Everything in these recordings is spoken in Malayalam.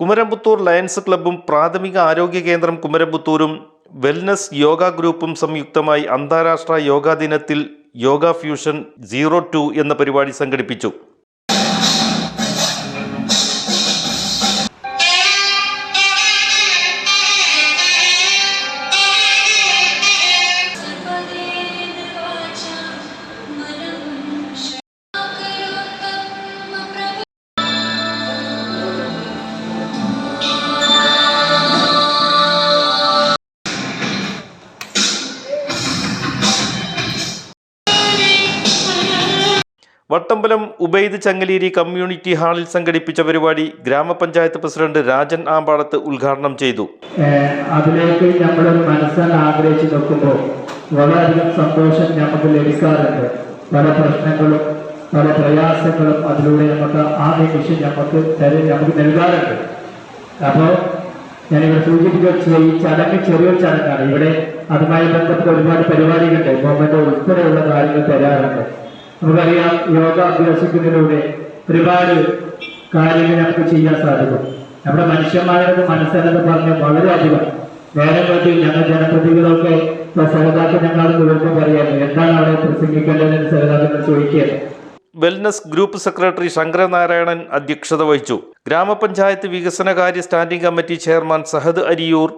കുമരംപുത്തൂർ ലയൺസ് ക്ലബ്ബും പ്രാഥമിക ആരോഗ്യ കേന്ദ്രം കുമരംപുത്തൂരും വെൽനസ് യോഗ ഗ്രൂപ്പും സംയുക്തമായി അന്താരാഷ്ട്ര യോഗാ ദിനത്തിൽ യോഗ ഫ്യൂഷൻ സീറോ ടു എന്ന പരിപാടി സംഘടിപ്പിച്ചു. വട്ടമ്പലം ഉബൈദ് ചങ്ങലേരി കമ്മ്യൂണിറ്റി ഹാളിൽ സംഘടിപ്പിച്ച പരിപാടി ഗ്രാമപഞ്ചായത്ത് പ്രസിഡന്റ് രാജൻ ആമ്പാടത്ത് ഉദ്ഘാടനം ചെയ്തു. അതിലേക്ക് നമ്മൾ മനസ്സാൽ ആഗ്രഹിച്ചു നോക്കുമ്പോൾ വളരെയധികം സന്തോഷം നമുക്ക് ലഭിക്കാറുണ്ട്. പല പ്രശ്നങ്ങളും പല പ്രയാസങ്ങളും അതിലൂടെ നമുക്ക് ആ നിമിഷം നമുക്ക് നമുക്ക് നൽകാറുണ്ട്. അപ്പോൾ ഞാനിവിടെ സൂചിപ്പിച്ച ഈ ചടങ്ങ് ചെറിയൊരു ചടങ്ങാണ്. ഇവിടെ അതുമായി ബന്ധപ്പെട്ട ഒരുപാട് പരിപാടികളുണ്ട്. ഗവൺമെന്റ് ഉൾപ്പെടെയുള്ള കാര്യങ്ങൾ തരാറുണ്ട്. നമുക്കറിയാം യോഗ അഭ്യസിക്കുന്നതിലൂടെ ഒരുപാട് കാര്യങ്ങൾ നമുക്ക് ചെയ്യാൻ സാധിക്കും. നമ്മുടെ മനുഷ്യന്മാരുടെ മനസ്സിലെന്ന് പറഞ്ഞ് വളരെയധികം നേരെ പറ്റി ഞങ്ങൾ ജനപ്രതിനിധികളൊക്കെ സഹതാക്കൾ ഞങ്ങളത് കുറിച്ച് പറയാറ്. എന്താണ് അവിടെ പ്രസംഗിക്കേണ്ടതെന്ന് സഹതാക്കൾ ചോദിക്കുക. വെൽനസ് ഗ്രൂപ്പ് സെക്രട്ടറി ശങ്കരനാരായണൻ അധ്യക്ഷത വഹിച്ചു. ഗ്രാമപഞ്ചായത്ത് വികസനകാര്യ standing committee chairman Sahad Ariyur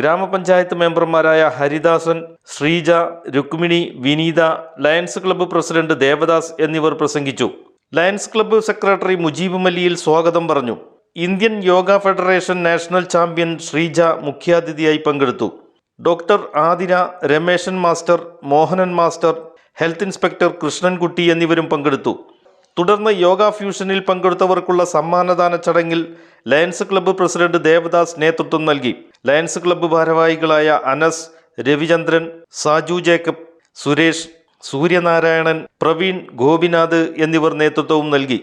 ഗ്രാമപഞ്ചായത്ത് മെമ്പർമാരായ Haridasan Sreeja Rukmini Vineetha Lions club president Devadas എന്നിവർ പ്രസംഗിച്ചു. Lions club secretary Mujeeb Malliyil സ്വാഗതം പറഞ്ഞു. Indian yoga federation national champion Sreeja മുഖ്യാതിഥിയായി പങ്കെടുത്തു. Doctor Athira Rameshan master Mohanan master health inspector Krishnankutty എന്നിവരും പങ്കെടുത്തു. തുടർന്ന് യോഗ ഫ്യൂഷനിൽ പങ്കെടുത്തവർക്കുള്ള സമ്മാനദാന ചടങ്ങിൽ ലയൺസ് ക്ലബ്ബ് പ്രസിഡന്റ് ദേവദാസ് നേതൃത്വം നൽകി. ലയൺസ് ക്ലബ്ബ് ഭാരവാഹികളായ അനസ് രവിചന്ദ്രൻ സാജു ജേക്കബ് സുരേഷ് സൂര്യനാരായണൻ പ്രവീൺ ഗോപിനാഥ് എന്നിവർ നേതൃത്വവും നൽകി.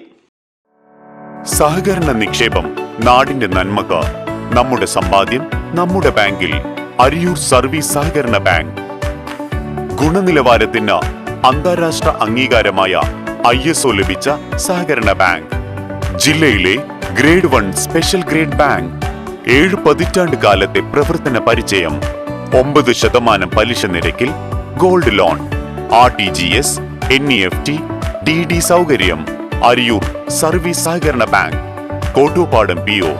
സഹകരണ നിക്ഷേപം നാടിന്റെ നന്മക നമ്മുടെ സമ്പാദ്യം നമ്മുടെ ബാങ്കിൽ അരിയൂർ സർവീസ് സഹകരണ ബാങ്ക്. ഗുണനിലവാരത്തിന് അന്താരാഷ്ട്ര അംഗീകാരമായ ഐ എസ് ഒ ലഭിച്ച സഹകരണ ബാങ്ക്. ജില്ലയിലെ grade one special grade bank. ഏഴ് പതിറ്റാണ്ട് കാലത്തെ പ്രവർത്തന പരിചയം ഒമ്പത് ശതമാനം പലിശ നിരക്കിൽ gold loan R T G S N E F T D D സൗകര്യം അരിയൂർ സർവീസ് സഹകരണ ബാങ്ക് കോട്ടൂപ്പാടം പി ഒ